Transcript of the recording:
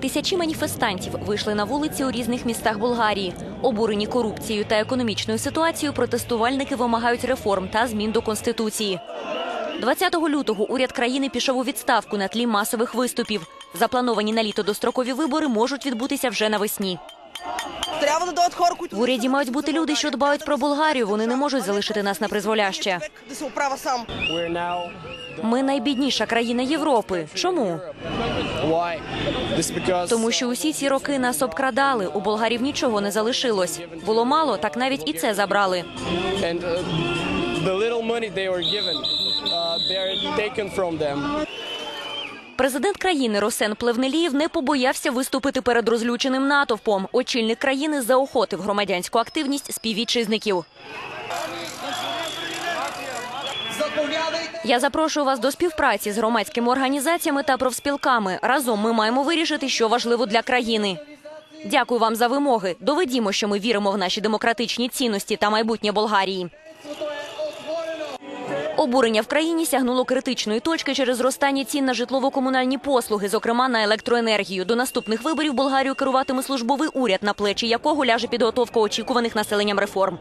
Тисячі маніфестантів вийшли на вулиці у різних містах Болгарії. Обурені корупцією та економічною ситуацією, протестувальники вимагають реформ та змін до конституції. 20 лютого уряд країни пішов у відставку на тлі масових виступів. Заплановані на літо дострокові вибори можуть відбутися вже навесні. В уряді мають бути люди, що дбають про Болгарію. Вони не можуть залишити нас на призволяще. Ми найбідніша країна Європи. Чому? Тому що усі ці роки нас обкрадали. У болгарів нічого не залишилось. Було мало, так навіть і це забрали. uh, the little money they were given, uh, they are taken from them. Президент країни Росен Плевнелієв не побоявся виступити перед розлюченим натовпом. Очільник країни заохотив громадянську активність співвітчизників. Я запрошую вас до співпраці з громадськими організаціями та профспілками. Разом ми маємо вирішити, що важливо для країни. Дякую вам за вимоги. Доведімо, що ми віримо в наші демократичні цінності та майбутнє Болгарії. Обурення в країні сягнуло критичної точки через зростання цін на житлово-комунальні послуги, зокрема на електроенергію. До наступних виборів Болгарію керуватиме службовий уряд, на плечі якого ляже підготовка очікуваних населенням реформ.